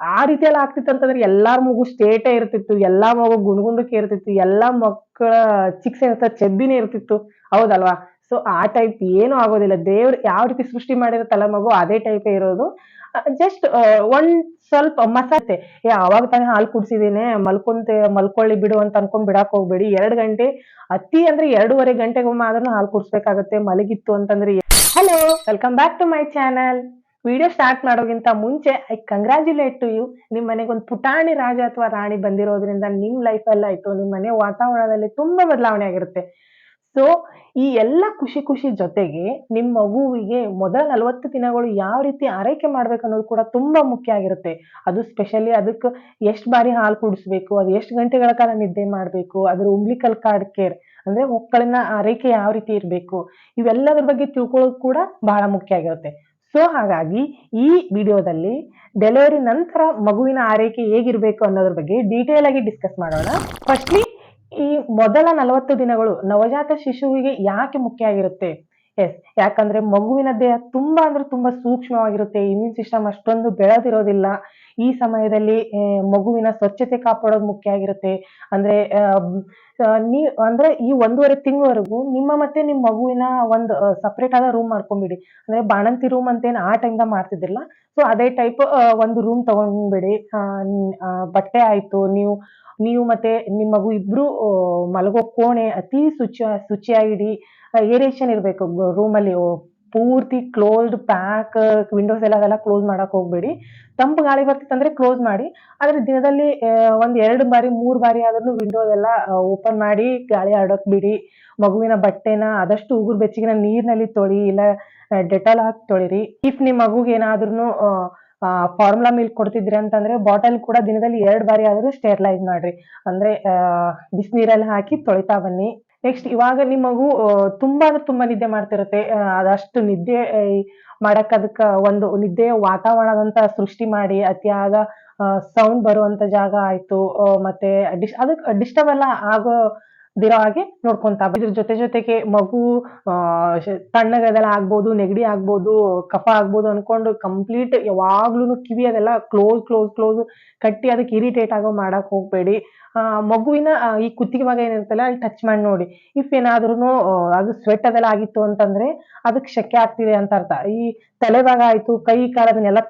ಆ ರೀತಿಯಲ್ಲಿ ಆಗ್ತಿತ್ತು ಅಂತಂದ್ರೆ ಎಲ್ಲಾರ ಮಗು ಸ್ಟೇಟೇ ಇರ್ತಿತ್ತು ಎಲ್ಲಾ ಮಗು ಗುಣಗುಂಡಕ್ಕೆ ಇರ್ತಿತ್ತು ಎಲ್ಲಾ ಮಕ್ಕಳ ಚಿಕ್ಸೆ ಅಂತ ಚೆಬ್ಬಿನೇ ಇರ್ತಿತ್ತು. ಹೌದಲ್ವಾ? ಸೊ ಆ ಟೈಪ್ ಏನು ಆಗೋದಿಲ್ಲ. ದೇವ್ರು ಯಾವ ರೀತಿ ಸೃಷ್ಟಿ ಮಾಡಿರುತ್ತಲ್ಲ ಮಗು ಅದೇ ಟೈಪೇ ಇರೋದು. ಜಸ್ಟ್ ಒಂದ್ ಸ್ವಲ್ಪ ಮಸಾತೆ ಏ ಅವಾಗ ತಾನೇ ಹಾಲು ಕುಡ್ಸಿದೀನಿ ಮಲ್ಕೊಂತ ಮಲ್ಕೊಳ್ಳಿ ಬಿಡು ಅಂತ ಅನ್ಕೊಂಡ್ ಬಿಡಾಕ್ ಹೋಗ್ಬೇಡಿ. ಎರಡ್ ಗಂಟೆ ಅತಿ ಅಂದ್ರೆ ಎರಡೂವರೆ ಗಂಟೆಗೊಮ್ಮೆ ಆದ್ರೂ ಹಾಲು ಕುಡ್ಸ್ಬೇಕಾಗತ್ತೆ. ಮಲಗಿತ್ತು ಅಂತಂದ್ರೆ hello welcome back to my channel video start ಮಾಡೋಕ್ಕಿಂತ ಮುಂಚೆ ಐ ಕಂಗ್ರ್ಯಾಚುಲೇಟ್ ಟು ಯು ನಿಮ್ ಮನೆಗೆ ಒಂದು ಪುಟಾಣಿ ರಾಜ ಅಥವಾ ರಾಣಿ ಬಂದಿರೋದ್ರಿಂದ ನಿಮ್ ಲೈಫ್ ಅಲ್ಲಿ ಆಯ್ತು. ನಿಮ್ ಮನೆ ವಾತಾವರಣದಲ್ಲಿ ತುಂಬಾ ಬದಲಾವಣೆ ಆಗಿರುತ್ತೆ. ಸೊ ಈ ಎಲ್ಲ ಖುಷಿ ಖುಷಿ ಜೊತೆಗೆ ನಿಮ್ಮ ಮಗುವಿಗೆ ಮೊದಲ ನಲವತ್ತು ದಿನಗಳು ಯಾವ ರೀತಿ ಆರೈಕೆ ಮಾಡ್ಬೇಕು ಅನ್ನೋದು ಕೂಡ ತುಂಬಾ ಮುಖ್ಯ ಆಗಿರುತ್ತೆ. ಅದು ಸ್ಪೆಷಲಿ ಅದಕ್ಕೆ ಎಷ್ಟು ಬಾರಿ ಹಾಲು ಕುಡಿಸ್ಬೇಕು, ಅದು ಎಷ್ಟು ಗಂಟೆಗಳ ಕಾಲ ನಿದ್ದೆ ಮಾಡಬೇಕು, ಅದ್ರ ಉಂಬ್ಲಿಕಲ್ ಕಾರ್ಡ್ ಕೇರ್ ಅಂದ್ರೆ ಮಕ್ಕಳನ್ನ ಆರೈಕೆ ಯಾವ ರೀತಿ ಇರಬೇಕು, ಇವೆಲ್ಲದ್ರ ಬಗ್ಗೆ ತಿಳ್ಕೊಳ್ಳೋದು ಕೂಡ ಬಹಳ ಮುಖ್ಯ ಆಗಿರುತ್ತೆ. ಸೊ ಹಾಗಾಗಿ ಈ ವಿಡಿಯೋದಲ್ಲಿ ಡೆಲಿವರಿ ನಂತರ ಮಗುವಿನ ಆರೈಕೆ ಹೇಗಿರಬೇಕು ಅನ್ನೋದ್ರ ಬಗ್ಗೆ ಡೀಟೇಲ್ ಆಗಿ ಡಿಸ್ಕಸ್ ಮಾಡೋಣ. ಫಸ್ಟ್ಲಿ ಈ ಮೊದಲ ನಲವತ್ತು ದಿನಗಳು ನವಜಾತ ಶಿಶುವಿಗೆ ಯಾಕೆ ಮುಖ್ಯ ಆಗಿರುತ್ತೆ? ಎಸ್ ಯಾಕಂದ್ರೆ ಮಗುವಿನ ದೇಹ ತುಂಬಾ ಅಂದ್ರೆ ತುಂಬಾ ಸೂಕ್ಷ್ಮವಾಗಿರುತ್ತೆ. ಇಮ್ಯೂನ್ ಸಿಸ್ಟಮ್ ಅಷ್ಟೊಂದು ಬೆಳೆದಿರೋದಿಲ್ಲ. ಈ ಸಮಯದಲ್ಲಿ ಮಗುವಿನ ಸ್ವಚ್ಛತೆ ಕಾಪಾಡೋದು ಮುಖ್ಯ ಆಗಿರುತ್ತೆ. ಅಂದ್ರೆ ನೀ, ಅಂದ್ರೆ ಈ ಒಂದೂವರೆ ತಿಂಗಳವರೆಗೂ ನಿಮ್ಮ ಮತ್ತೆ ನಿಮ್ಮ ಮಗುವಿನ ಒಂದು ಸಪ್ರೇಟ್ ಆದ ರೂಮ್ ಮಾಡ್ಕೊಂಡ್ಬಿಡಿ ಅಂದ್ರೆ ಬಾಣಂತಿ ರೂಮ್ ಅಂತೇನು ಆ ಟೈಮ್ದ ಮಾಡ್ತಿದ್ದಿಲ್ಲ. ಸೊ ಅದೇ ಟೈಪ್ ಒಂದು ರೂಮ್ ತಗೊಂಡ್ಬಿಡಿ. ಬಟ್ಟೆ ಆಯ್ತು. ನೀವು ನೀವು ಮತ್ತೆ ನಿಮ್ಮ ಮಗು ಇಬ್ರು ಮಲಗೋ ಕೋಣೆ ಅತಿ ಶುಚಿ, ಶುಚಿಯಾಗಿಡಿ. ಏರಿಯೇಷನ್ ಇರಬೇಕು. ರೂಮಲ್ಲಿ ಪೂರ್ತಿ ಕ್ಲೋಸ್ಡ್ ಪ್ಯಾಕ್ ವಿಂಡೋಸ್ ಎಲ್ಲ ಅದೆಲ್ಲ ಕ್ಲೋಸ್ ಮಾಡಕ್ ಹೋಗ್ಬೇಡಿ. ತಂಪು ಗಾಳಿ ಬರ್ತಿತ್ತಂದ್ರೆ ಕ್ಲೋಸ್ ಮಾಡಿ. ಆದ್ರೆ ದಿನದಲ್ಲಿ ಒಂದ್ ಎರಡು ಬಾರಿ, ಮೂರ್ ಬಾರಿ ಆದ್ರೂ ವಿಂಡೋಸ್ ಎಲ್ಲ ಓಪನ್ ಮಾಡಿ ಗಾಳಿ ಆಡೋಕ್ ಬಿಡಿ. ಮಗುವಿನ ಬಟ್ಟೆನ ಆದಷ್ಟು ಉಗುರು ಬೆಚ್ಚಗಿನ ನೀರಿನಲ್ಲಿ ತೊಳಿ, ಇಲ್ಲ ಡೆಟಾಲ್ ಹಾಕಿ ತೊಳಿರಿ. ಇಫ್ ನಿಮ್ ಮಗುಗೆ ಏನಾದ್ರೂ ಫಾರ್ಮುಲಾ ಮಿಲ್ಕ್ ಕೊಡ್ತಿದ್ರಿ ಅಂತಂದ್ರೆ ಬಾಟಲ್ ಕೂಡ ದಿನದಲ್ಲಿ ಎರಡು ಬಾರಿ ಆದ್ರೂ ಸ್ಟೆರಿಲೈಸ್ ಮಾಡ್ರಿ. ಅಂದ್ರೆ ಬಿಸಿನೀರಲ್ಲಿ ಹಾಕಿ ತೊಳಿತಾ ಬನ್ನಿ. ನೆಕ್ಸ್ಟ್ ಇವಾಗ ನಿಮ್ಮ ಮಗು ತುಂಬಾ ಅಂದ್ರೆ ತುಂಬಾ ನಿದ್ದೆ ಮಾಡ್ತಿರುತ್ತೆ. ಅದಷ್ಟು ನಿದ್ದೆ ಮಾಡಕ್ ಅದಕ್ಕ ಒಂದು ನಿದ್ದೆಯ ವಾತಾವರಣದಂತ ಸೃಷ್ಟಿ ಮಾಡಿ, ಅತಿಯಾದ ಸೌಂಡ್ ಬರುವಂತ ಜಾಗ ಆಯ್ತು. ಮತ್ತೆ ಡಿಸ್, ಅದಕ್ ಡಿಸ್ಟರ್ಬ್ ಎಲ್ಲ ಆಗೋ ದಿರೋ ಹಾಗೆ ನೋಡ್ಕೊಂತ. ಇದ್ರ ಜೊತೆ ಜೊತೆಗೆ ಮಗು ತಣ್ಣಗದೆಲ್ಲ ಆಗ್ಬೋದು, ನೆಗಡಿ ಆಗ್ಬೋದು, ಕಫ ಆಗ್ಬೋದು ಅನ್ಕೊಂಡು ಕಂಪ್ಲೀಟ್ ಯಾವಾಗ್ಲೂ ಕಿವಿ ಅದೆಲ್ಲ ಕ್ಲೋಸ್ ಕ್ಲೋಸ್ ಕ್ಲೋಸ್ ಕಟ್ಟಿ ಅದಕ್ಕೆ ಇರಿಟೇಟ್ ಆಗೋ ಮಾಡಕ್ ಹೋಗ್ಬೇಡಿ. ಮಗುವಿನ ಈ ಕುತ್ತಿಗೆ ಭಾಗ ಅಲ್ಲಿ ಟಚ್ ಮಾಡಿ ನೋಡಿ. ಇಫ್ ಏನಾದ್ರೂ ಅದು ಸ್ವೆಟ್ ಅದೆಲ್ಲ ಆಗಿತ್ತು ಅಂತಂದ್ರೆ ಅದಕ್ಕೆ ಶೆಕೆ ಆಗ್ತಿದೆ ಅಂತ ಅರ್ಥ. ಈ ತಲೆ ಭಾಗ ಆಯ್ತು, ಕೈ, ಕಾಲು ಅದನ್ನೆಲ್ಲ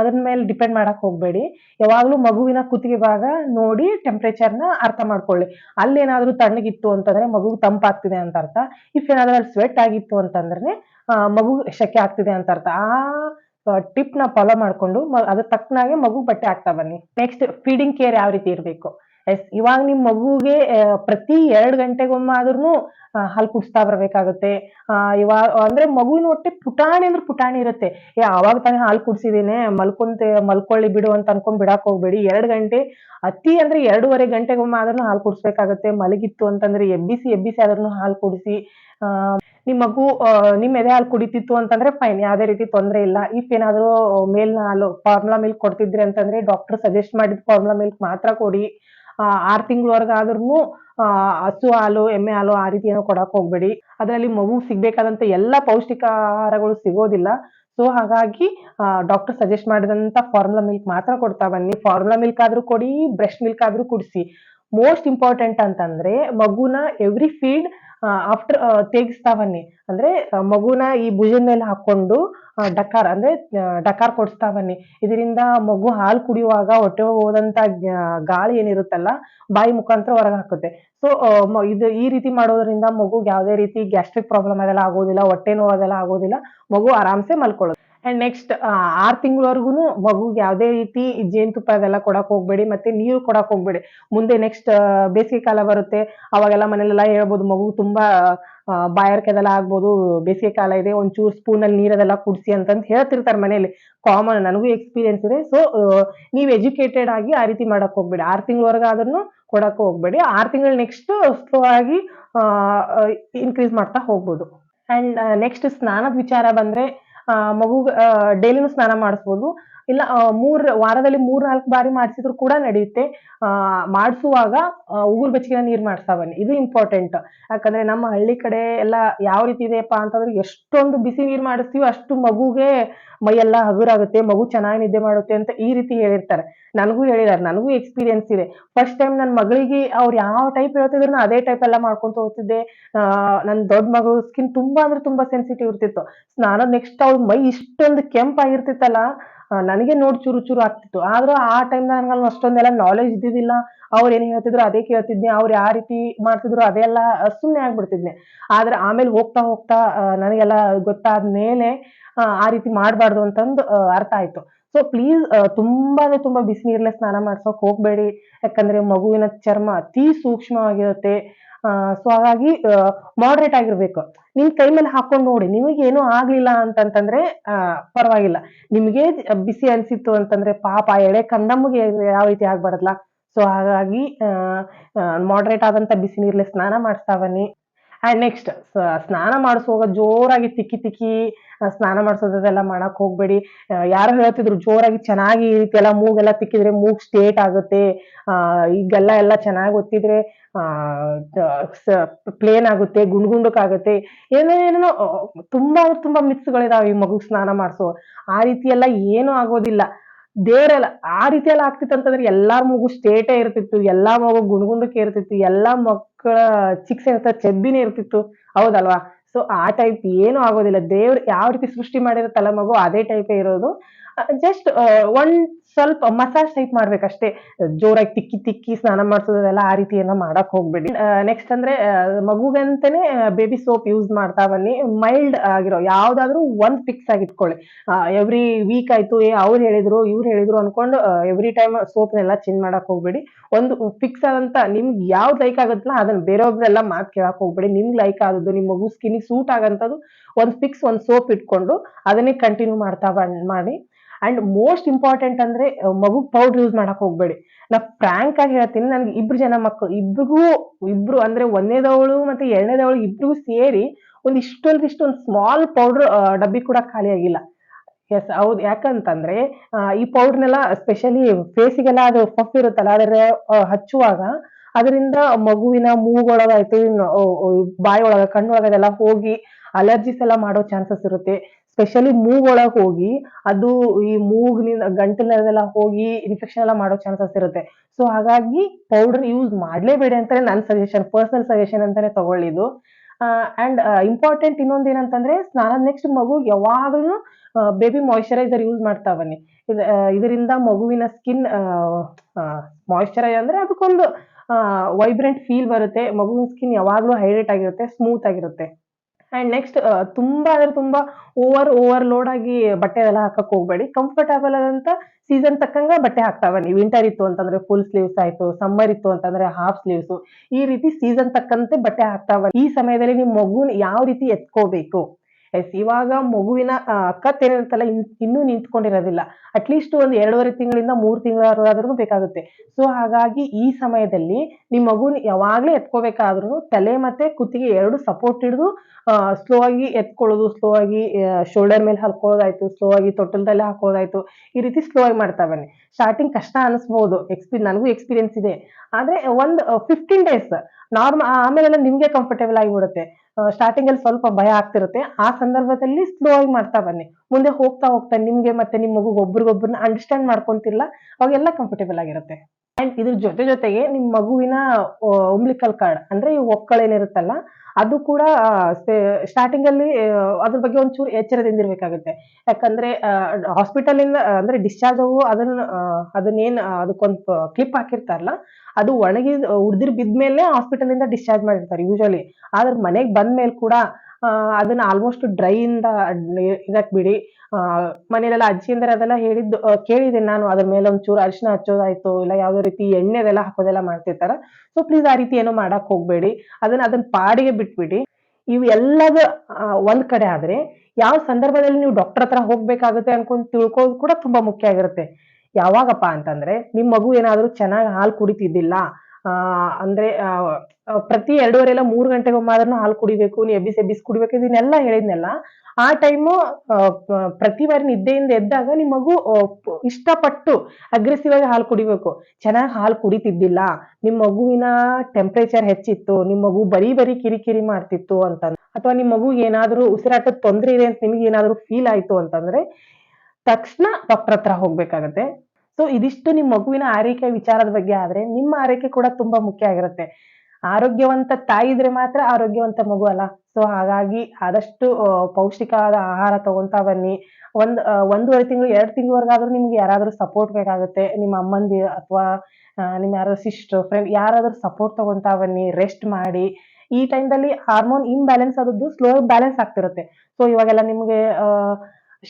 ಅದ್ರ ಮೇಲೆ ಡಿಪೆಂಡ್ ಮಾಡಕ್ ಹೋಗ್ಬೇಡಿ. ಯಾವಾಗ್ಲೂ ಮಗುವಿನ ಕುತ್ತಿಗೆ ಭಾಗ ನೋಡಿ ಟೆಂಪ್ರೇಚರ್ನ ಅರ್ಥ ಮಾಡ್ಕೊಳ್ಳಿ. ಅಲ್ಲೇನಾದ್ರೂ ತಣ್ಣಗಿತ್ತು ಅಂತಂದ್ರೆ ಮಗು ತಂಪಾಗ್ತಿದೆ ಅಂತ ಅರ್ಥ. ಇಫ್ ಏನಾದ್ರೂ ಅಲ್ಲಿ ಸ್ವೆಟ್ ಆಗಿತ್ತು ಅಂತಂದ್ರೆ ಮಗು ಶೆಕೆ ಆಗ್ತಿದೆ ಅಂತ ಅರ್ಥ. ಆ ಟಿಪ್ನ ಫಾಲೋ ಮಾಡ್ಕೊಂಡು ಅದ್ರ ತಕ್ಕನಾಗೆ ಮಗು ಬಟ್ಟೆ ಹಾಕ್ತಾ ಬನ್ನಿ. ನೆಕ್ಸ್ಟ್ ಫೀಡಿಂಗ್ ಕೇರ್ ಯಾವ ರೀತಿ ಇರಬೇಕು? ಎಸ್, ಇವಾಗ ನಿಮ್ ಮಗುಗೆ ಪ್ರತಿ ಎರಡ್ ಗಂಟೆಗೊಮ್ಮೆ ಆದ್ರೂ ಹಾಲು ಕುಡಿಸ್ತಾ ಬರ್ಬೇಕಾಗತ್ತೆ. ಇವಾಗ ಅಂದ್ರೆ ಮಗುವಿನ ಹೊಟ್ಟೆ ಪುಟಾಣಿ ಅಂದ್ರೆ ಪುಟಾಣಿ ಇರುತ್ತೆ. ಏ, ಅವಾಗ ತಾನೇ ಹಾಲು ಕುಡ್ಸಿದೀನಿ, ಮಲ್ಕೊಂತೆ, ಮಲ್ಕೊಳ್ಳಿ ಬಿಡು ಅಂತ ಅನ್ಕೊಂಡ್ ಬಿಡಾಕ್ ಹೋಗ್ಬೇಡಿ. ಎರಡ್ ಗಂಟೆ, ಅತಿ ಅಂದ್ರೆ ಎರಡೂವರೆ ಗಂಟೆಗೊಮ್ಮೆ ಆದ್ರೂ ಹಾಲು ಕುಡಿಸ್ಬೇಕಾಗತ್ತೆ. ಮಲಗಿತ್ತು ಅಂತಂದ್ರೆ ಎಬ್ಬಿಸಿ ಎಬ್ಬಿಸಿ ಆದ್ರೂ ಹಾಲು ಕುಡಿಸಿ ನಿಮ್ ಮಗು ನಿಮ್ ಎದೆ ಹಾಲು ಕುಡಿತಿತ್ತು ಅಂತಂದ್ರೆ ಫೈನ್ ಯಾವ್ದೇ ರೀತಿ ತೊಂದರೆ ಇಲ್ಲ. ಇಫ್ ಏನಾದ್ರು ಮೇಲ್ನ ಹಾಲು ಫಾರ್ಮುಲಾ ಮಿಲ್ಕ್ ಕೊಡ್ತಿದ್ರಿ ಅಂತಂದ್ರೆ ಡಾಕ್ಟರ್ ಸಜೆಸ್ಟ್ ಮಾಡಿದ ಫಾರ್ಮುಲಾ ಮಿಲ್ಕ್ ಮಾತ್ರ ಕೊಡಿ. ಆರ್ ತಿಂಗಳವರೆಗೆ ಆದ್ರೂ ಹಸು ಹಾಲು, ಎಮ್ಮೆ ಹಾಲು ಆ ರೀತಿ ಏನೋ ಕೊಡಕ್ ಹೋಗ್ಬೇಡಿ. ಅದರಲ್ಲಿ ಮಗು ಸಿಗ್ಬೇಕಾದಂತ ಎಲ್ಲ ಪೌಷ್ಟಿಕ ಆಹಾರಗಳು ಸಿಗೋದಿಲ್ಲ. ಸೊ ಹಾಗಾಗಿ ಡಾಕ್ಟರ್ ಸಜೆಸ್ಟ್ ಮಾಡಿದಂತ ಫಾರ್ಮುಲಾ ಮಿಲ್ಕ್ ಮಾತ್ರ ಕೊಡ್ತಾ ಬನ್ನಿ. ಫಾರ್ಮುಲಾ ಮಿಲ್ಕ್ ಆದ್ರೂ ಕೊಡಿ ಬ್ರೆಸ್ಟ್ ಮಿಲ್ಕ್ ಆದ್ರೂ ಕುಡಿಸಿ. ಮೋಸ್ಟ್ ಇಂಪಾರ್ಟೆಂಟ್ ಅಂತಂದ್ರೆ ಮಗುನ ಎವ್ರಿ ಫೀಡ್ ಆಫ್ಟರ್ ತೇಗಿಸ್ತಾ ಬನ್ನಿ ಅಂದ್ರೆ ಮಗುನ ಈ ಭುಜದ ಮೇಲೆ ಹಾಕೊಂಡು ಡಕಾರ, ಅಂದ್ರೆ ಡಕಾರ್ ಕೊಡಿಸ್ತಾ ಬನ್ನಿ ಇದರಿಂದ ಮಗು ಹಾಲು ಕುಡಿಯುವಾಗ ಹೊಟ್ಟೆ ಹೋದಂತ ಗಾಳಿ ಏನಿರುತ್ತಲ್ಲ, ಬಾಯಿ ಮುಖಾಂತರ ಹೊರಗೆ ಹಾಕುತ್ತೆ. ಸೊ ಇದು ಈ ರೀತಿ ಮಾಡೋದ್ರಿಂದ ಮಗು ಯಾವುದೇ ರೀತಿ ಗ್ಯಾಸ್ಟ್ರಿಕ್ ಪ್ರಾಬ್ಲಮ್ ಅದೆಲ್ಲ ಆಗೋದಿಲ್ಲ, ಹೊಟ್ಟೆ ನೋವು ಅದೆಲ್ಲ ಆಗೋದಿಲ್ಲ, ಮಗು ಆರಾಮ್ಸೆ ಮಲ್ಕೊಳ್ಳೋದು ಅಂಡ್ ನೆಕ್ಸ್ಟ್ ಆರ್ ತಿಂಗಳವರೆಗೂ ಮಗುಗೆ ಯಾವುದೇ ರೀತಿ ಜೇನುತುಪ್ಪ ಅದೆಲ್ಲ ಕೊಡಕ್ ಹೋಗ್ಬೇಡಿ, ಮತ್ತೆ ನೀರು ಕೊಡಕ್ ಹೋಗ್ಬೇಡಿ. ಮುಂದೆ ನೆಕ್ಸ್ಟ್ ಬೇಸಿಗೆ ಕಾಲ ಬರುತ್ತೆ. ಅವಾಗೆಲ್ಲ ಮನೇಲೆಲ್ಲ ಹೇಳ್ಬೋದು, ಮಗು ತುಂಬಾ ಬಾಯಾರಿಕೆದೆಲ್ಲ ಆಗ್ಬೋದು, ಬೇಸಿಗೆ ಕಾಲ ಇದೆ, ಒಂಚೂರು ಸ್ಪೂನ್ ಅಲ್ಲಿ ನೀರದೆಲ್ಲ ಕುಡಿಸಿ ಅಂತಂದು ಹೇಳ್ತಿರ್ತಾರೆ ಮನೇಲಿ ಕಾಮನ್ ನನಗೂ ಎಕ್ಸ್ಪೀರಿಯನ್ಸ್ ಇದೆ. ಸೊ ನೀವು ಎಜುಕೇಟೆಡ್ ಆಗಿ ಆ ರೀತಿ ಮಾಡಕ್ ಹೋಗ್ಬೇಡಿ. ಆರ್ ತಿಂಗಳವರೆಗೆ ಕೊಡಕ್ಕೆ ಕೊಡಕ್ ಹೋಗ್ಬೇಡಿ. ಆರ್ ತಿಂಗಳು ನೆಕ್ಸ್ಟ್ ಸ್ಲೋ ಆಗಿ ಇನ್ಕ್ರೀಸ್ ಮಾಡ್ತಾ ಹೋಗ್ಬೋದು. ಅಂಡ್ ನೆಕ್ಸ್ಟ್ ಸ್ನಾನದ ವಿಚಾರ ಬಂದ್ರೆ ಮಗು ಡೈಲಿನೂ ಸ್ನಾನ ಮಾಡಿಸ್ಬೋದು. ಇಲ್ಲ ಮೂರ್, ವಾರದಲ್ಲಿ ಮೂರ್, ನಾಲ್ಕು ಬಾರಿ ಮಾಡಿಸಿದ್ರು ಕೂಡ ನಡೆಯುತ್ತೆ. ಮಾಡಿಸುವಾಗ ಉಗುರು ಬೆಚ್ಚಗಿನ ನೀರ್ ಮಾಡಿಸ್ತಾ ಬನ್ನಿ. ಇದು ಇಂಪಾರ್ಟೆಂಟ್ ಯಾಕಂದ್ರೆ ನಮ್ಮ ಹಳ್ಳಿ ಕಡೆ ಎಲ್ಲ ಯಾವ ರೀತಿ ಇದೆಯಪ್ಪ ಅಂತಂದ್ರೆ ಎಷ್ಟೊಂದು ಬಿಸಿ ನೀರ್ ಮಾಡಿಸ್ತೀವಿ ಅಷ್ಟು ಮಗುಗೆ ಮೈಯೆಲ್ಲ ಹಗುರಾಗುತ್ತೆ, ಮಗು ಚೆನ್ನಾಗಿ ನಿದ್ದೆ ಮಾಡುತ್ತೆ ಅಂತ ಈ ರೀತಿ ಹೇಳಿರ್ತಾರೆ. ನನಗೂ ಹೇಳಿದಾರೆ, ನನಗೂ ಎಕ್ಸ್ಪೀರಿಯನ್ಸ್ ಇದೆ. ಫಸ್ಟ್ ಟೈಮ್ ನನ್ನ ಮಗಳಿಗೆ ಅವ್ರು ಯಾವ ಟೈಪ್ ಹೇಳ್ತಿದ್ರು ಅದೇ ಟೈಪ್ ಎಲ್ಲ ಮಾಡ್ಕೊಂತ ಹೋಗ್ತಿದ್ದೆ. ನನ್ನ ದೊಡ್ಡ ಮಗಳು ಸ್ಕಿನ್ ತುಂಬಾ ಅಂದ್ರೆ ತುಂಬಾ ಸೆನ್ಸಿಟಿವ್ ಇರ್ತಿತ್ತು. ಸ್ನಾನದ ನೆಕ್ಸ್ಟ್ ಅವ್ಳ ಮೈ ಇಷ್ಟೊಂದು ಕೆಂಪಾಗಿರ್ತಿತ್ತಲ್ಲ ನನಗೆ ನೋಡಿ ಚೂರು ಚೂರು ಆಗ್ತಿತ್ತು. ಆದ್ರೂ ಆ ಟೈಮ್ ನನಗೆ ಅಷ್ಟೊಂದೆಲ್ಲ ನಾಲೆಜ್ ಇದ್ದಿದ್ದಿಲ್ಲ. ಅವ್ರು ಏನ್ ಹೇಳ್ತಿದ್ರು ಅದೇ ಕೇಳ್ತಿದ್ನಿ. ಅವ್ರು ಯಾವ ರೀತಿ ಮಾಡ್ತಿದ್ರು ಅದೆಲ್ಲ ಸುಮ್ಮನೆ ಆಗ್ಬಿಡ್ತಿದ್ನೆ. ಆದ್ರೆ ಆಮೇಲೆ ಹೋಗ್ತಾ ಹೋಗ್ತಾ ನನಗೆಲ್ಲ ಗೊತ್ತಾದ್ಮೇಲೆ ಆ, ಆ ರೀತಿ ಮಾಡಬಾರ್ದು ಅಂತಂದು ಅರ್ಥ ಆಯ್ತು. ಸೊ ಪ್ಲೀಸ್ ತುಂಬಾ ಅಂದ್ರೆ ತುಂಬಾ ಬಿಸಿ ನೀರ್ಲೆ ಸ್ನಾನ ಮಾಡ್ಸೋಕ್ ಹೋಗ್ಬೇಡಿ. ಯಾಕಂದ್ರೆ ಮಗುವಿನ ಚರ್ಮ ಅತಿ ಸೂಕ್ಷ್ಮವಾಗಿರುತ್ತೆ. ಸೊ ಹಾಗಾಗಿ ಮಾಡ್ರೇಟ್ ಆಗಿರ್ಬೇಕು. ನಿಮ್ ಕೈ ಮೇಲೆ ಹಾಕೊಂಡು ನೋಡಿ, ನಿಮಗೆ ಏನೂ ಆಗ್ಲಿಲ್ಲ ಅಂತಂತಂದ್ರೆ ಪರವಾಗಿಲ್ಲ. ನಿಮ್ಗೆ ಬಿಸಿ ಅನ್ಸಿತ್ತು ಅಂತಂದ್ರೆ, ಪಾಪ ಎಳೆ ಕಂದಮ್ಮಗೆ ಯಾವ ರೀತಿ ಆಗ್ಬಾರ್ದಲ್ಲ ಸೊ ಹಾಗಾಗಿ ಮಾಡ್ರೇಟ್ ಆದಂತ ಬಿಸಿ ನೀರ್ಲೆ ಸ್ನಾನ ಮಾಡಿಸ್ತಾ ಬನ್ನಿ. ಅಂಡ್ ನೆಕ್ಸ್ಟ್ ಸ್ನಾನ ಮಾಡಿಸುವಾಗ ಜೋರಾಗಿ ತಿಕ್ಕಿ ತಿಕ್ಕಿ ಸ್ನಾನ ಮಾಡಿಸೋದೆಲ್ಲ ಮಾಡಕ್ ಹೋಗ್ಬೇಡಿ. ಯಾರು ಹೇಳ್ತಿದ್ರು ಜೋರಾಗಿ ಚೆನ್ನಾಗಿ ಈ ರೀತಿ ಎಲ್ಲ ಮೂಗೆಲ್ಲ ತಿಕ್ಕಿದ್ರೆ ಮೂಗ್ ಸ್ಟೇಟ್ ಆಗುತ್ತೆ. ಈಗೆಲ್ಲ ಎಲ್ಲ ಚೆನ್ನಾಗಿ ಒತ್ತಿದ್ರೆ ಪ್ಲೇನ್ ಆಗುತ್ತೆ ಗುಂಡ್ ಗುಂಡಕ್ಕಾಗುತ್ತೆ ಏನೋ ಏನೇನೋ ಆ, ತುಂಬಾ ತುಂಬಾ ಮಿತ್ಸ್ಗಳಿದಾವೆ ಈ ಮಗು ಸ್ನಾನ ಮಾಡಿಸೋ. ಆ ರೀತಿ ಎಲ್ಲ ಏನೂ ಆಗೋದಿಲ್ಲ. ದೇವರೆಲ್ಲ ಆ ರೀತಿ ಎಲ್ಲ ಆಗ್ತಿತ್ತು ಅಂತಂದ್ರೆ ಎಲ್ಲಾ ಮಗು ಸ್ಟೇಟೇ ಇರ್ತಿತ್ತು, ಎಲ್ಲಾ ಮಗು ಗುಣಗುಂಡಕ್ಕೆ ಗುಂಡಕ್ಕೆ ಇರ್ತಿತ್ತು, ಎಲ್ಲಾ ಮಕ್ಕಳ ಚಿಕ್ಸೆ ಇರ್ತ, ಚೆಬ್ಬಿನೇ ಇರ್ತಿತ್ತು. ಹೌದಲ್ವಾ? ಸೊ ಆ ಟೈಪ್ ಏನು ಆಗೋದಿಲ್ಲ. ದೇವ್ರು ಯಾವ ರೀತಿ ಸೃಷ್ಟಿ ಮಾಡಿರುತ್ತಲ್ಲ ಮಗು, ಅದೇ ಟೈಪೇ ಇರೋದು. ಜಸ್ಟ್ ಒಂದ್ ಸ್ವಲ್ಪ ಮಸಾಜ್ ಟೈಪ್ ಮಾಡ್ಬೇಕಷ್ಟೇ. ಜೋರಾಗಿ ತಿಕ್ಕಿ ತಿಕ್ಕಿ ಸ್ನಾನ ಮಾಡಿಸೋದೆಲ್ಲ ಆ ರೀತಿ ಏನೋ ಮಾಡಕ್ ಹೋಗ್ಬೇಡಿ. ನೆಕ್ಸ್ಟ್ ಅಂದ್ರೆ ಮಗುಗಂತಾನೆ ಬೇಬಿ ಸೋಪ್ ಯೂಸ್ ಮಾಡ್ತಾ ಬನ್ನಿ. ಮೈಲ್ಡ್ ಆಗಿರೋ, ಯಾವ್ದಾದ್ರು ಒಂದ್ ಫಿಕ್ಸ್ ಆಗಿ ಇಟ್ಕೊಳ್ಳಿ. ಎವ್ರಿ ವೀಕ್ ಆಯ್ತು, ಏ, ಅವ್ರು ಹೇಳಿದ್ರು, ಇವ್ರು ಹೇಳಿದ್ರು ಅನ್ಕೊಂಡು ಎವ್ರಿ ಟೈಮ್ ಸೋಪ್ನೆಲ್ಲ ಚೇಂಜ್ ಮಾಡಕ್ ಹೋಗ್ಬೇಡಿ. ಒಂದು ಫಿಕ್ಸ್ ಆದಂತ ನಿಮ್ಗೆ ಯಾವ್ದು ಲೈಕ್ ಆಗುತ್ತಲ್ಲ ಅದನ್ನ ಬೇರೆಯವ್ರನ್ನೆಲ್ಲ ಮಾತು ಕೇಳಕ್ ಹೋಗ್ಬೇಡಿ. ನಿಮ್ಗೆ ಲೈಕ್ ಆದದ್ದು, ನಿಮ್ಮ ಮಗು ಸ್ಕಿನ್ಗೆ ಸೂಟ್ ಆಗಂತದ್ದು, ಒಂದ್ ಫಿಕ್ಸ್ ಒಂದ್ ಸೋಪ್ ಇಟ್ಕೊಂಡು ಅದನ್ನೇ ಕಂಟಿನ್ಯೂ ಮಾಡ್ತಾ ಮಾಡಿ. ಅಂಡ್ ಮೋಸ್ಟ್ ಇಂಪಾರ್ಟೆಂಟ್ ಅಂದ್ರೆ ಮಗು ಪೌಡರ್ ಯೂಸ್ ಮಾಡಕ್ ಹೋಗ್ಬೇಡಿ. ನಾ ಫ್ರಾಂಕ್ ಆಗಿ ಹೇಳ್ತೀನಿ, ನನ್ಗೆ ಇಬ್ರು ಜನ ಮಕ್ಕಳು ಇಬ್ರಿಗೂ, ಇಬ್ರು ಅಂದ್ರೆ ಒಂದನೇದವಳು ಮತ್ತೆ ಎರಡನೇದವಳು ಇಬ್ರಿಗೂ ಸೇರಿ ಒಂದ್ ಇಷ್ಟೊಂದು ಸ್ಮಾಲ್ ಪೌಡರ್ ಡಬ್ಬಿ ಕೂಡ ಖಾಲಿ ಆಗಿಲ್ಲ. ಎಸ್ ಹೌದು. ಯಾಕಂತಂದ್ರೆ ಈ ಪೌಡರ್ನೆಲ್ಲ ಸ್ಪೆಷಲಿ ಫೇಸಿಗೆಲ್ಲ ಅದು ಪಫ್ ಇರುತ್ತಲ್ಲ, ಅದರ ಹಚ್ಚುವಾಗ ಅದರಿಂದ ಮಗುವಿನ ಮೂಗೊಳಗಾಯ್ತು ಬಾಯಿ ಒಳಗ ಕಣ್ಣೊಳಗ ಅದೆಲ್ಲ ಹೋಗಿ ಅಲರ್ಜಿಸ್ ಎಲ್ಲ ಮಾಡೋ ಚಾನ್ಸಸ್ ಇರುತ್ತೆ. ಸ್ಪೆಷಲಿ ಮೂಗೊಳಗ್ ಹೋಗಿ ಅದು ಈ ಮೂಗ್ನಿಂದ ಗಂಟಲದೆಲ್ಲ ಹೋಗಿ ಇನ್ಫೆಕ್ಷನ್ ಎಲ್ಲ ಮಾಡೋ ಚಾನ್ಸಸ್ ಇರುತ್ತೆ. ಸೊ ಹಾಗಾಗಿ ಪೌಡರ್ ಯೂಸ್ ಮಾಡಲೇಬೇಡಿ ಅಂತಾನೆ ನನ್ನ ಸಜೆಷನ್ ಪರ್ಸನಲ್ ಸಜೆಷನ್ ಅಂತಾನೆ ತಗೊಳ್ಳಿದ್ದು. ಅಂಡ್ ಇಂಪಾರ್ಟೆಂಟ್ ಇನ್ನೊಂದು ಏನಂತಂದ್ರೆ ಸ್ನಾನ ನೆಕ್ಸ್ಟ್ ಮಗು ಯಾವಾಗಲೂ ಬೇಬಿ ಮಾಯಿಶ್ಚರೈಸರ್ ಯೂಸ್ ಮಾಡ್ತಾ ಬನ್ನಿ. ಇದ- ಇದರಿಂದ ಮಗುವಿನ ಸ್ಕಿನ್ ಮಾಯಿಶ್ಚರೈಸ್ ಅಂದ್ರೆ ಅದಕ್ಕೊಂದು ವೈಬ್ರೆಂಟ್ ಫೀಲ್ ಬರುತ್ತೆ. ಮಗುವಿನ ಸ್ಕಿನ್ ಯಾವಾಗ್ಲೂ ಹೈಡ್ರೇಟ್ ಆಗಿರುತ್ತೆ ಸ್ಮೂತ್ ಆಗಿರುತ್ತೆ. ಅಂಡ್ ನೆಕ್ಸ್ಟ್ ತುಂಬಾ ಅಂದ್ರೆ ತುಂಬಾ ಓವರ್ ಓವರ್ ಲೋಡ್ ಆಗಿ ಬಟ್ಟೆ ಎಲ್ಲ ಹಾಕಕ್ ಹೋಗ್ಬೇಡಿ. ಕಂಫರ್ಟಬಲ್ ಆದಂತ ಸೀಸನ್ ತಕ್ಕಂಗ ಬಟ್ಟೆ ಹಾಕ್ತಾ ಬನ್ನಿ ವಿಂಟರ್ ಇತ್ತು ಅಂತಂದ್ರೆ ಫುಲ್ ಸ್ಲೀವ್ಸ್ ಆಯ್ತು ಸಮ್ಮರ್ ಇತ್ತು ಅಂತಂದ್ರೆ ಹಾಫ್ ಸ್ಲೀವ್ಸ್ ಈ ರೀತಿ ಸೀಸನ್ ತಕ್ಕಂತೆ ಬಟ್ಟೆ ಹಾಕ್ತಾ ಬನ್ನಿ ಈ ಸಮಯದಲ್ಲಿ ನಿಮ್ ಮಗುನ ಯಾವ ರೀತಿ ಎತ್ಕೋಬೇಕು? ಎಸ್, ಇವಾಗ ಮಗುವಿನ ಅಕ್ಕ ಏನಿರುತ್ತಲ್ಲ ಇನ್- ಇನ್ನೂ ನಿಂತ್ಕೊಂಡಿರೋದಿಲ್ಲ. ಅಟ್ಲೀಸ್ಟ್ ಒಂದು ಎರಡೂವರೆ ತಿಂಗಳಿಂದ ಮೂರು ತಿಂಗಳಾದ್ರೂ ಬೇಕಾಗುತ್ತೆ. ಸೊ ಹಾಗಾಗಿ ಈ ಸಮಯದಲ್ಲಿ ನಿಮ್ಮ ಮಗುನ ಯಾವಾಗಲೇ ಎತ್ಕೋಬೇಕಾದ್ರೂ ತಲೆ ಮತ್ತೆ ಕುತ್ತಿಗೆ ಎರಡು ಸಪೋರ್ಟ್ ಹಿಡಿದು ಸ್ಲೋ ಆಗಿ ಎತ್ಕೊಳ್ಳೋದು ಸ್ಲೋ ಆಗಿ ಶೋಲ್ಡರ್ ಮೇಲೆ ಹಾಕೊಳ್ಳೋದಾಯ್ತು ಸ್ಲೋ ಆಗಿ ತೊಟ್ಟಲ್ದಲ್ಲಿ ಹಾಕೋದಾಯ್ತು ಈ ರೀತಿ ಸ್ಲೋ ಆಗಿ ಮಾಡ್ತಾ ಬನ್ನಿ. ಸ್ಟಾರ್ಟಿಂಗ್ ಕಷ್ಟ ಅನಿಸ್ಬೋದು. ಎಕ್ಸ್ಪೀರಿ ನನಗೂ ಎಕ್ಸ್ಪೀರಿಯನ್ಸ್ ಇದೆ. ಆದ್ರೆ ಒಂದು ಫಿಫ್ಟೀನ್ ಡೇಸ್ ನಾರ್ಮಲ್ ಆಮೇಲೆ ನಿಮ್ಗೆ ಕಂಫರ್ಟೇಬಲ್ ಆಗಿಬಿಡುತ್ತೆ ಸ್ಟಾರ್ಟಿಂಗ್ ಅಲ್ಲಿ ಸ್ವಲ್ಪ ಭಯ ಆಗ್ತಿರುತ್ತೆ. ಆ ಸಂದರ್ಭದಲ್ಲಿ ಸ್ಲೋ ಆಗಿ ಮಾಡ್ತಾ ಬನ್ನಿ. ಮುಂದೆ ಹೋಗ್ತಾ ಹೋಗ್ತಾ ನಿಮ್ಗೆ ಮತ್ತೆ ನಿಮ್ ಮಗು ಒಬ್ರಿಗೊಬ್ರನ್ನ ಅಂಡರ್ಸ್ಟ್ಯಾಂಡ್ ಮಾಡ್ಕೊಂತಿಲ್ಲ ಅವಾಗೆಲ್ಲ ಕಂಫರ್ಟೇಬಲ್ ಆಗಿರುತ್ತೆ. ಅಂಡ್ ಇದ್ರ ಜೊತೆ ಜೊತೆಗೆ ನಿಮ್ ಮಗುವಿನ ಉಂಬ್ಲಿಕಲ್ ಕಾರ್ಡ್ ಅಂದ್ರೆ ಈ ಒಕ್ಕಳೇನಿರುತ್ತಲ್ಲ ಅದು ಕೂಡ ಸ್ಟಾರ್ಟಿಂಗ್ ಅಲ್ಲಿ ಅದ್ರ ಬಗ್ಗೆ ಒಂಚೂರು ಎಚ್ಚರದಿಂದಿರ್ಬೇಕಾಗುತ್ತೆ ಯಾಕಂದ್ರೆ ಹಾಸ್ಪಿಟಲ್ ಇಂದ ಅಂದ್ರೆ ಡಿಸ್ಚಾರ್ಜ್ ಅವು ಅದನ್ನ ಅದನ್ನೇನ್ ಅದಕ್ಕೊಂದ್ ಕ್ಲಿಪ್ ಹಾಕಿರ್ತಾರಲ್ಲ, ಅದು ಒಣಗಿ ಉಡ್ದಿರ್ ಬಿದ್ಮೇಲೆ ಹಾಸ್ಪಿಟಲ್ ಇಂದ ಡಿಸ್ಚಾರ್ಜ್ ಮಾಡಿರ್ತಾರೆ ಯೂಶಲಿ ಆದ್ರೆ ಮನೆಗ್ ಬಂದ್ಮೇಲೆ ಕೂಡ ಅದನ್ನ ಆಲ್ಮೋಸ್ಟ್ ಡ್ರೈ ಇಂದ ಇದಕ್ ಬಿಡಿ ಆ, ಮನೇಲೆಲ್ಲ ಅಜ್ಜಿಯಂದ್ರೆ ಅದೆಲ್ಲ ಹೇಳಿದ್ದು ಕೇಳಿದೆ ಕೇಳಿದ್ದೀನಿ ನಾನು. ಅದ್ರ ಮೇಲೆ ಒಂಚೂರು ಅರಿಶಿನ ಹಚ್ಚೋದಾಯ್ತು ಇಲ್ಲ ಯಾವ್ದೋ ರೀತಿ ಎಣ್ಣೆದೆಲ್ಲ ಹಾಕೋದೆಲ್ಲ ಮಾಡ್ತಿರ್ತಾರ. ಸೊ ಪ್ಲೀಸ್ ಆ ರೀತಿ ಏನೋ ಮಾಡಕ್ ಹೋಗ್ಬೇಡಿ. ಅದನ್ನ ಅದನ್ನ ಪಾಡಿಗೆ ಬಿಟ್ಬಿಡಿ. ಇವು ಎಲ್ಲದ ಒಂದ್ ಕಡೆ ಆದ್ರೆ ಯಾವ ಸಂದರ್ಭದಲ್ಲಿ ನೀವು ಡಾಕ್ಟರ್ ಹತ್ರ ಹೋಗ್ಬೇಕಾಗುತ್ತೆ ಅನ್ಕೊಂಡ್ ತಿಳ್ಕೊಳ್ಳೋದು ಕೂಡ ತುಂಬಾ ಮುಖ್ಯ ಆಗಿರುತ್ತೆ. ಯಾವಾಗಪ್ಪ ಅಂತಂದ್ರೆ ನಿಮ್ ಮಗು ಏನಾದ್ರೂ ಚೆನ್ನಾಗಿ ಹಾಲು ಕುಡಿತಿದ್ದಿಲ್ಲ ಅಂದ್ರೆ ಪ್ರತಿ ಎರಡೂವರೆ ಮೂರು ಗಂಟೆಗೊಮ್ಮಾದ್ರೂ ಹಾಲು ಕುಡಿಬೇಕು, ನೀ ಎಬ್ಬಿಸಿ ಎಬ್ಬಿಸಿ ಕುಡಿಬೇಕು ಇದನ್ನೆಲ್ಲ ಹೇಳಿದ್ನಲ್ಲ, ಆ ಟೈಮು ಪ್ರತಿ ಬಾರಿ ನಿದ್ದೆಯಿಂದ ಎದ್ದಾಗ ನಿಮ್ಮ ಮಗು ಇಷ್ಟಪಟ್ಟು ಅಗ್ರೆಸಿವ್ ಆಗಿ ಹಾಲು ಕುಡಿಬೇಕು. ಚೆನ್ನಾಗಿ ಹಾಲು ಕುಡಿತಿದ್ದಿಲ್ಲ ನಿಮ್ಮ ಮಗುವಿನ ಟೆಂಪರೇಚರ್ ಹೆಚ್ಚಿತ್ತು ನಿಮ್ಮ ಮಗು ಬರೀ ಬರೀ ಕಿರಿಕಿರಿ ಮಾಡ್ತಿತ್ತು ಅಂತ ಅಥವಾ ನಿಮ್ಮ ಮಗು ಏನಾದ್ರೂ ಉಸಿರಾಟದ ತೊಂದರೆ ಇದೆ ಅಂತ ನಿಮಗೆ ಏನಾದ್ರೂ ಫೀಲ್ ಆಯ್ತು ಅಂತಂದ್ರೆ, ತಕ್ಷಣ ಡಾಕ್ಟರ್ ಹತ್ರ ಹೋಗ್ಬೇಕಾಗತ್ತೆ. ಸೊ ಇದಿಷ್ಟು ನಿಮ್ಮ ಮಗುವಿನ ಆರೈಕೆ ವಿಚಾರದ ಬಗ್ಗೆ ಆದ್ರೆ, ನಿಮ್ಮ ಆರೈಕೆ ಕೂಡ ತುಂಬಾ ಮುಖ್ಯ ಆಗಿರುತ್ತೆ. ಆರೋಗ್ಯವಂತ ತಾಯಿ ಇದ್ರೆ ಮಾತ್ರ ಆರೋಗ್ಯವಂತ ಮಗು ಅಲ್ಲ. ಸೊ ಹಾಗಾಗಿ ಆದಷ್ಟು ಪೌಷ್ಟಿಕವಾದ ಆಹಾರ ತಗೊಂತಾ ಬನ್ನಿ. ಒಂದ್ ಒಂದೂವರೆ ತಿಂಗಳು, ಎರಡು ತಿಂಗಳವರೆಗಾದ್ರೂ ನಿಮ್ಗೆ ಯಾರಾದ್ರೂ ಸಪೋರ್ಟ್ ಬೇಕಾಗುತ್ತೆ. ನಿಮ್ಮ ಅಮ್ಮಂದಿ ಅಥವಾ ನಿಮ್ಮ ಯಾರಾದ್ರೂ ಸಿಸ್ಟರ್ ಫ್ರೆಂಡ್ ಯಾರಾದ್ರೂ ಸಪೋರ್ಟ್ ತಗೊಂತಾ ಬನ್ನಿ ರೆಸ್ಟ್ ಮಾಡಿ. ಈ ಟೈಮ್ ಟೈಮ್ದಲ್ಲಿ ಹಾರ್ಮೋನ್ ಇಂಬ್ಯಾಲೆನ್ಸ್ ಆದದ್ದು ಸ್ಲೋ ಬ್ಯಾಲೆನ್ಸ್ ಆಗ್ತಿರುತ್ತೆ. ಸೊ ಇವಾಗೆಲ್ಲ ನಿಮ್ಗೆ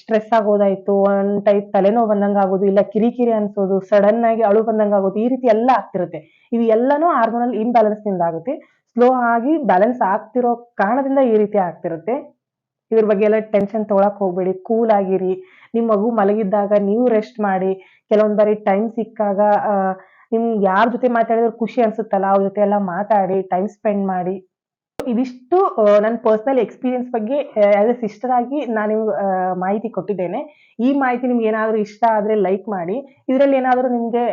ಸ್ಟ್ರೆಸ್ ಆಗೋದಾಯ್ತು ಒನ್ ಟೈಪ್ ತಲೆನೋವು ಬಂದಂಗ ಆಗೋದು, ಇಲ್ಲ ಕಿರಿಕಿರಿ ಅನ್ಸೋದು ಸಡನ್ ಆಗಿ ಅಳು ಬಂದಂಗ ಆಗೋದು, ಈ ರೀತಿ ಎಲ್ಲ ಆಗ್ತಿರುತ್ತೆ. ಇದು ಎಲ್ಲಾನು ಹಾರ್ಮೋನಲ್ ಇಂಬ್ಯಾಲೆನ್ಸ್ನಿಂದ ಆಗುತ್ತೆ. ಸ್ಲೋ ಆಗಿ ಬ್ಯಾಲೆನ್ಸ್ ಆಗ್ತಿರೋ ಕಾರಣದಿಂದ ಈ ರೀತಿ ಆಗ್ತಿರುತ್ತೆ. ಇದ್ರ ಬಗ್ಗೆ ಎಲ್ಲ ಟೆನ್ಷನ್ ತೊಗೊಳಕ್ ಹೋಗ್ಬೇಡಿ ಕೂಲ್ ಆಗಿರಿ. ನಿಮ್ ಮಗು ಮಲಗಿದ್ದಾಗ ನೀವು ರೆಸ್ಟ್ ಮಾಡಿ. ಕೆಲವೊಂದ್ ಬಾರಿ ಟೈಮ್ ಸಿಕ್ಕಾಗ ನಿಮ್ಗೆ ಯಾರ ಜೊತೆ ಮಾತಾಡಿದ್ರೆ ಖುಷಿ ಅನ್ಸುತ್ತಲ್ಲ, ಅವ್ರ ಜೊತೆ ಎಲ್ಲ ಮಾತಾಡಿ ಟೈಮ್ ಸ್ಪೆಂಡ್ ಮಾಡಿ. ಇದಿಷ್ಟು ನನ್ನ ಪರ್ಸನಲ್ ಎಕ್ಸ್ಪೀರಿಯನ್ಸ್ ಬಗ್ಗೆ ಆಸ್ ಎ ಸಿಸ್ಟರ್ ಆಗಿ ನಾನು ನಿಮ್ಗೆ ಮಾಹಿತಿ ಕೊಟ್ಟಿದ್ದೇನೆ. ಈ ಮಾಹಿತಿ ನಿಮ್ಗೆ ಏನಾದರೂ ಇಷ್ಟ ಆದ್ರೆ ಲೈಕ್ ಮಾಡಿ. ಇದರಲ್ಲಿ ಏನಾದರೂ ನಿಮ್ಗೆ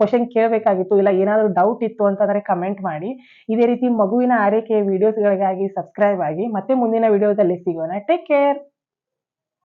ಕ್ವಶನ್ ಕೇಳಬೇಕಾಗಿತ್ತು, ಇಲ್ಲ ಏನಾದರೂ ಡೌಟ್ ಇತ್ತು ಅಂತಂದ್ರೆ ಕಮೆಂಟ್ ಮಾಡಿ. ಇದೇ ರೀತಿ ಮಗುವಿನ ಆರೈಕೆಯ ವಿಡಿಯೋಸ್ಗಳಿಗಾಗಿ ಸಬ್ಸ್ಕ್ರೈಬ್ ಆಗಿ. ಮತ್ತೆ ಮುಂದಿನ ವಿಡಿಯೋದಲ್ಲಿ ಸಿಗೋಣ. Take care